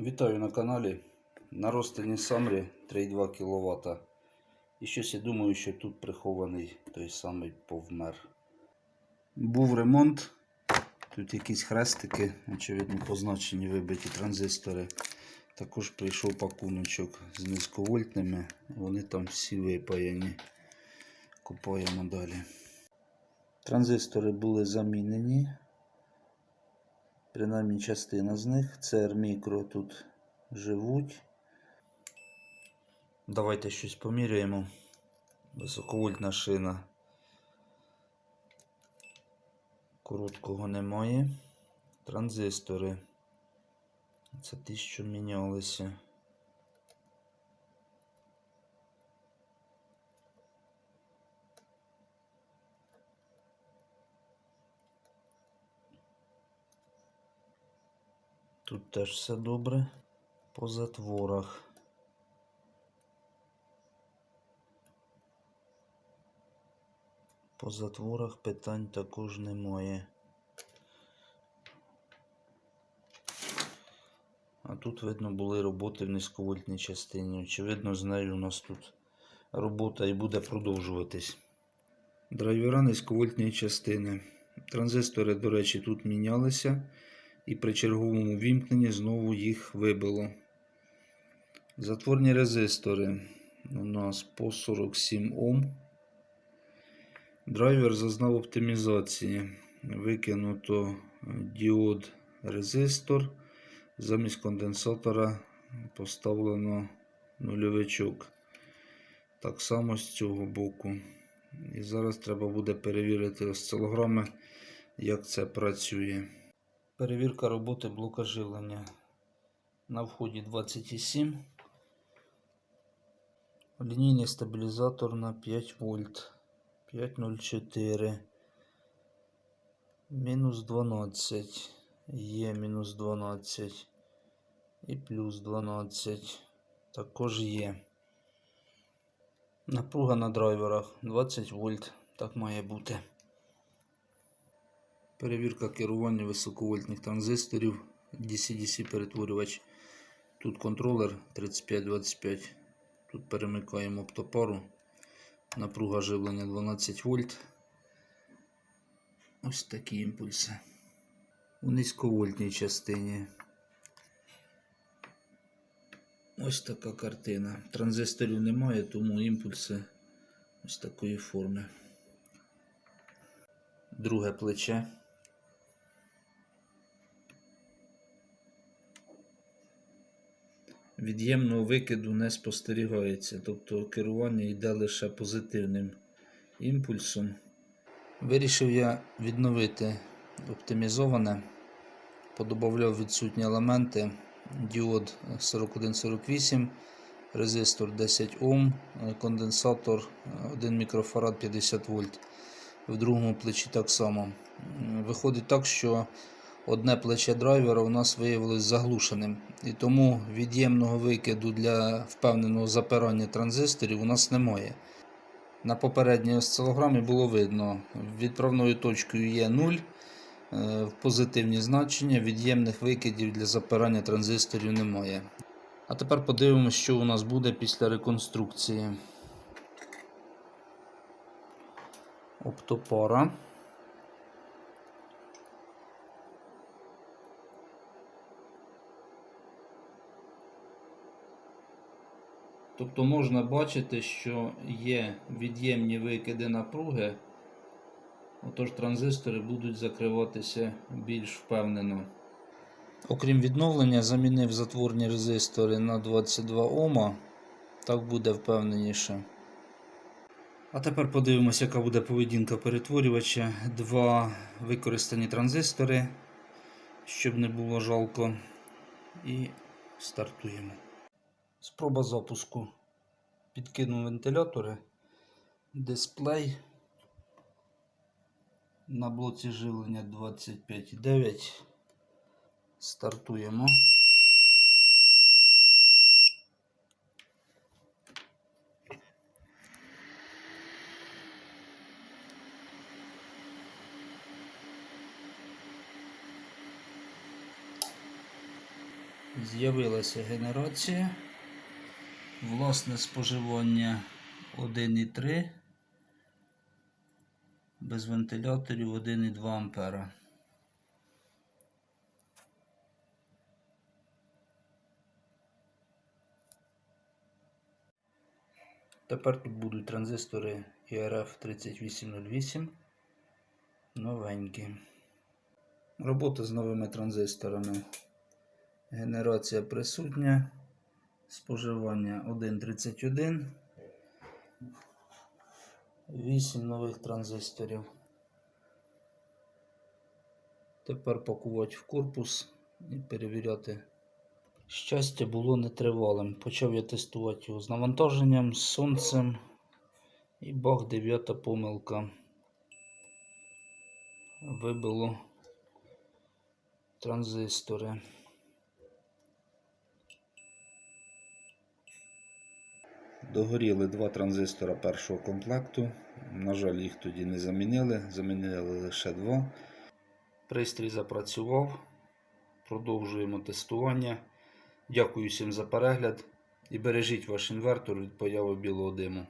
Вітаю на каналі. На розтині Самрі 3,2 кВт. І щось я думаю, що тут прихований той самий повмер. Був ремонт. Тут якісь хрестики, очевидно, позначені вибиті транзистори. Також прийшов пакуночок з низьковольтними. Вони там всі випаяні. Купаємо далі. Транзистори були замінені. Принаймні частина з них. CR мікро тут живуть. Давайте щось поміряємо. Високовольтна шина. Короткого немає. Транзистори. Це ті, що мінялися. Тут теж все добре. По затворах. По затворах питань також немає. А тут, видно, були роботи в низьковольтній частині. Очевидно, з нею у нас тут робота і буде продовжуватись. Драйвера низьковольтної частини. Транзистори, до речі, тут мінялися і при черговому вімкненні знову їх вибило. Затворні резистори у нас по 47 Ом. Драйвер зазнав оптимізації. Викинуто діод резистор. Замість конденсатора поставлено нульовичок. Так само з цього боку. І зараз треба буде перевірити осцилограми, як це працює. Перевірка роботи блока живлення. На вході 27. Лінійний стабілізатор на 5 вольт. 504. Мінус 12. Є мінус 12. І плюс 12. Також є. Напруга на драйверах 20 вольт. Так має бути. Перевірка керування високовольтних транзисторів. DC-DC перетворювач. Тут контролер 3525. Тут перемикаємо оптопару. Напруга живлення 12 вольт. Ось такі імпульси. У низьковольтній частині. Ось така картина. Транзисторів немає, тому імпульси ось такої форми. Друге плече. Від'ємного викиду не спостерігається, тобто керування йде лише позитивним імпульсом. Вирішив я відновити оптимізоване, подобавляв відсутні елементи, діод 4148, резистор 10 Ом, конденсатор 1 мікрофарад 50 вольт. В другому плечі так само. Виходить так, що одне плече драйвера у нас виявилось заглушеним. І тому від'ємного викиду для впевненого запирання транзисторів у нас немає. На попередній осцилограмі було видно, відправною точкою є 0 е, в позитивні значення, від'ємних викидів для запирання транзисторів немає. А тепер подивимося, що у нас буде після реконструкції. Оптопара. Тобто можна бачити, що є від'ємні викиди напруги, отож транзистори будуть закриватися більш впевнено. Окрім відновлення, замінив затворні резистори на 22 Ома. Так буде впевненіше. А тепер подивимося, яка буде поведінка перетворювача. Два використані транзистори, щоб не було жалко. І стартуємо. Спроба запуску. Підкинув вентилятори, дисплей на блоці живлення 25,9. Стартуємо. З'явилася генерація. Власне споживання 1,3. Без вентиляторів 1,2 ампера. Тепер тут будуть транзистори IRF 3808 новенькі. Робота з новими транзисторами. Генерація присутня. Споживання 1.31. 8 нових транзисторів. Тепер пакувати в корпус і перевіряти. Щастя було нетривалим. Почав я тестувати його з навантаженням, з сонцем. І бах, дев'ята помилка. Вибило транзистори. Догоріли два транзистора першого комплекту. На жаль, їх тоді не замінили, замінили лише два. Пристрій запрацював. Продовжуємо тестування. Дякую всім за перегляд і бережіть ваш інвертор від появи білого диму.